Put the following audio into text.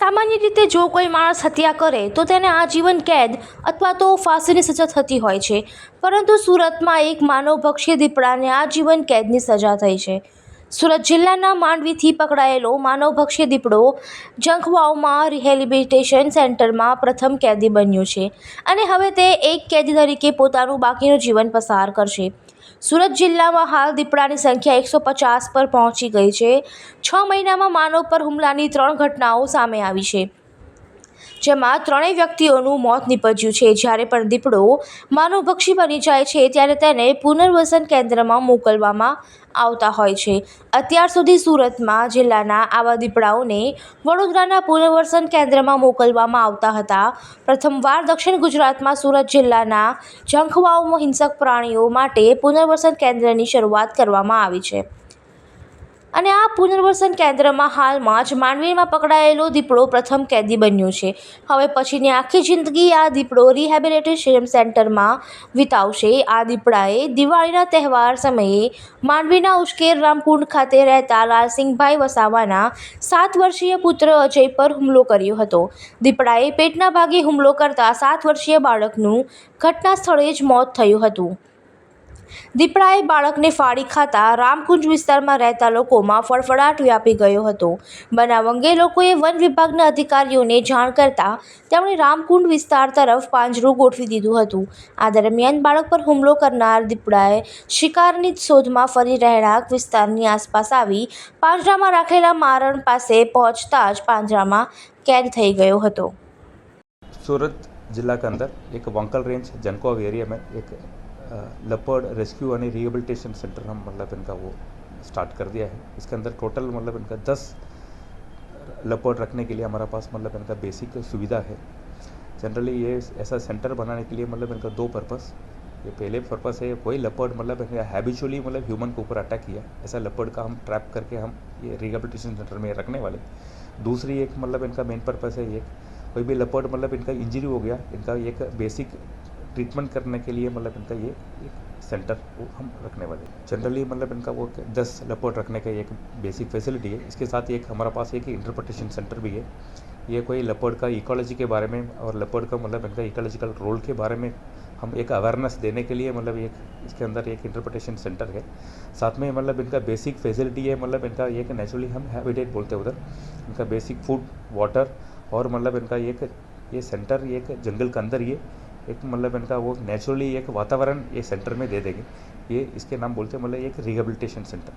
સામાન્ય રીતે જો કોઈ માણસ હત્યા કરે, તો તેને આજીવન કેદ અથવા તો ફાંસીની સજા થતી હોય છે. પરંતુ સુરતમાં એક માનવભક્ષી દીપડાને આજીવન કેદની સજા થઈ છે. સુરત જિલ્લાના માંડવીથી પકડાયેલો માનવભક્ષી દીપડો જંખવાઓમાં રિહેબિલિટેશન સેન્ટરમાં પ્રથમ કેદી બન્યો છે અને હવે તે એક કેદી તરીકે પોતાનું બાકીનું જીવન પસાર કરશે. સુરત જિલ્લામાં હાલ દીપડાની સંખ્યા એકસો પચાસ પર પહોંચી ગઈ છે. છ મહિનામાં માનવ પર હુમલાની ત્રણ ઘટનાઓ સામે આવી છે. જેમાં ત્રણેય વ્યક્તિઓનું મોત નીપજ્યું છે. જ્યારે પણ દીપડો માનવભક્ષી બની જાય છે, ત્યારે તેને પુનર્વસન કેન્દ્રમાં મોકલવામાં આવતા હોય છે. અત્યાર સુધી સુરતમાં જિલ્લાના આવા દીપડાઓને વડોદરાના પુનર્વસન કેન્દ્રમાં મોકલવામાં આવતા હતા. પ્રથમવાર દક્ષિણ ગુજરાતમાં સુરત જિલ્લાના ઝંખવાઓમાં હિંસક પ્રાણીઓ માટે પુનર્વસન કેન્દ્રની શરૂઆત કરવામાં આવી છે. અને આ પુનર્વસન કેન્દ્રમાં હાલમાં જ માંડવીમાં પકડાયેલો દીપડો પ્રથમ કેદી બન્યો છે. હવે પછીની આખી જિંદગી આ દીપડો રિહેબિલિટેશન સેન્ટરમાં વિતાવશે. આ દીપડાએ દિવાળીના તહેવાર સમયે માંડવીના ઉશ્કેર રામકુંડ ખાતે રહેતા લાલસિંહભાઈ વસાવાના સાત વર્ષીય પુત્ર અજય પર હુમલો કર્યો હતો. દીપડાએ પેટના ભાગે હુમલો કરતા સાત વર્ષીય બાળકનું ઘટના સ્થળે જ મોત થયું હતું. દીપડાએ બાળકને ફાડી ખાતા રામકુંજ વિસ્તારમાં રહેતા લોકોમાં ફળફડાટ વ્યાપી ગયો હતો. બનાવ અંગે લોકોએ વન વિભાગના અધિકારીઓને જાણ કરતા તેમણે રામકુંડ વિસ્તાર તરફ પાંજરું ગોઠવી દીધું હતું. આ દરમિયાન બાળક પર હુમલો કરનાર દીપડાએ શિકારની શોધમાં ફરી રહેણાંક વિસ્તારની આસપાસ આવી પાંજરામાં રાખેલા મારણ પાસે પહોંચતા જ પાંજરામાં કેદ થઈ ગયો હતો. સુરત જિલ્લા અંદર એક વંકલ રેન્જ જનકોવ એરિયા એક लेपर्ड रेस्क्यू यानी रिहेबिलिटेशन सेंटर हम मतलब इनका वो स्टार्ट कर दिया है। इसके अंदर टोटल मतलब इनका दस लेपर्ड रखने के लिए हमारा पास मतलब इनका बेसिक सुविधा है। जनरली ये ऐसा सेंटर बनाने के लिए मतलब इनका दो पर्पस ये पहले पर्पस है कोई लेपर्ड मतलब हैबिचुअली मतलब ह्यूमन के ऊपर अटैक किया। ऐसा लेपर्ड का हम ट्रैप करके हम ये रिहेबिलिटेशन सेंटर में रखने वाले। दूसरी एक मतलब इनका मेन पर्पस है ये। कोई भी लेपर्ड मतलब इनका इंजरी हो गया, इनका एक बेसिक ट्रीटमेंट करने के लिए मतलब इनका ये एक सेंटर वो हम रखने वाले जनरली मतलब इनका वो दस लेपर्ड रखने का एक बेसिक फैसिलिटी है। इसके साथ एक हमारे पास एक इंटरप्रटेशन सेंटर भी है। ये कोई लेपर्ड का इकोलॉजी के बारे में और लेपर्ड का मतलब इनका इकोलॉजिकल रोल के बारे में हम एक अवेयरनेस देने के लिए मतलब एक, इसके अंदर एक इंटरप्रटेशन सेंटर है। साथ में मतलब इनका बेसिक फैसिलिटी है मतलब इनका एक नेचुरली हम हैबिटेट बोलते हैं उधर। इनका बेसिक फ़ूड वाटर और मतलब इनका एक ये सेंटर एक जंगल के अंदर ये एक मतलब इनका वो नेचुरली एक वातावरण ये सेंटर में दे देंगे ये इसके नाम बोलते हैं मतलब एक रिहेबिलिटेशन सेंटर